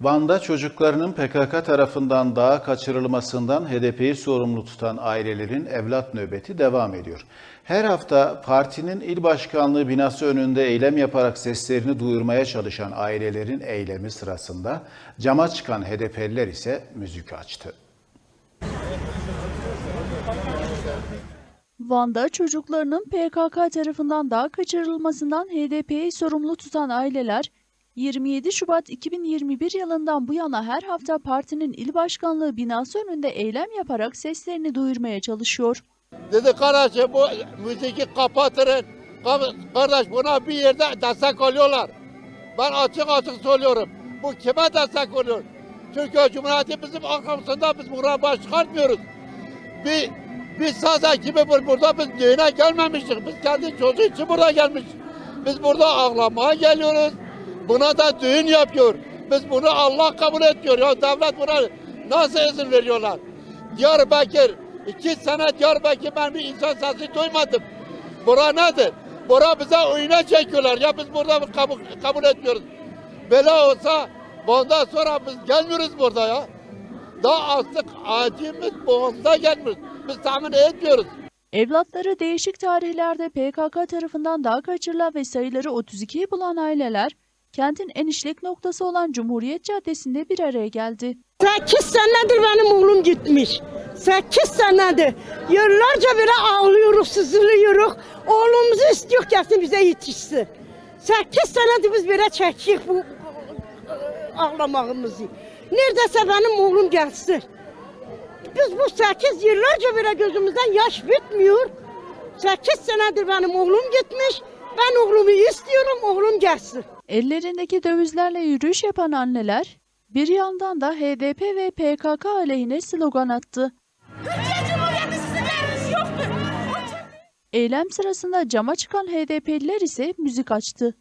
Van'da çocuklarının PKK tarafından dağa kaçırılmasından HDP'yi sorumlu tutan ailelerin evlat nöbeti devam ediyor. Her hafta partinin il başkanlığı binası önünde eylem yaparak seslerini duyurmaya çalışan ailelerin eylemi sırasında cama çıkan HDP'liler ise müzik açtı. Van'da çocuklarının PKK tarafından dağa kaçırılmasından HDP'yi sorumlu tutan aileler, 27 Şubat 2021 yılından bu yana her hafta partinin il başkanlığı binası önünde eylem yaparak seslerini duyurmaya çalışıyor. Dedi kardeşim bu müziği kapatırın. Ka- Kardeş buna bir yerde destek oluyorlar. Ben açık açık söylüyorum. Bu kime destek oluyor? Türkiye Cumhuriyeti bizim arkamızda biz buradan baş çıkartmıyoruz. Bir, bir saz ekibi bur- burada biz düğüne gelmemiştik. Biz kendi çocuğu için buraya gelmiştik. Biz burada ağlamaya geliyoruz. Buna da düğün yapıyor. Biz bunu Allah kabul etmiyor. Ya devlet buna nasıl izin veriyorlar? Diyarbakır, iki sene Diyarbakır ben bir insan sesi duymadım. Bura nedir? Bura bize oyuna çekiyorlar. Ya biz burada kabul, kabul etmiyoruz. Böyle olsa bundan sonra biz gelmiyoruz burada ya. Daha artık acımız boğazda gelmiyoruz. Biz tahmin etmiyoruz. Evlatları değişik tarihlerde PKK tarafından dağa kaçırılan ve sayıları 32'yi bulan aileler, kentin en işlek noktası olan Cumhuriyet Caddesi'nde bir araya geldi. 8 senedir benim oğlum gitmiş. 8 senedir. Yıllarca böyle ağlıyoruz, sızılıyoruz. Oğlumuzu istiyor gelsin bize yetişsin. 8 senedir biz böyle çekik bu ağlamağımızı. Neredeyse benim oğlum gelsin. Biz bu 8 yıllarca böyle gözümüzden yaş bitmiyor. 8 senedir benim oğlum gitmiş. Ben oğlumu istiyorum, oğlum gelsin. Ellerindeki dövizlerle yürüyüş yapan anneler, bir yandan da HDP ve PKK aleyhine slogan attı. Eylem sırasında cama çıkan HDP'liler ise müzik açtı.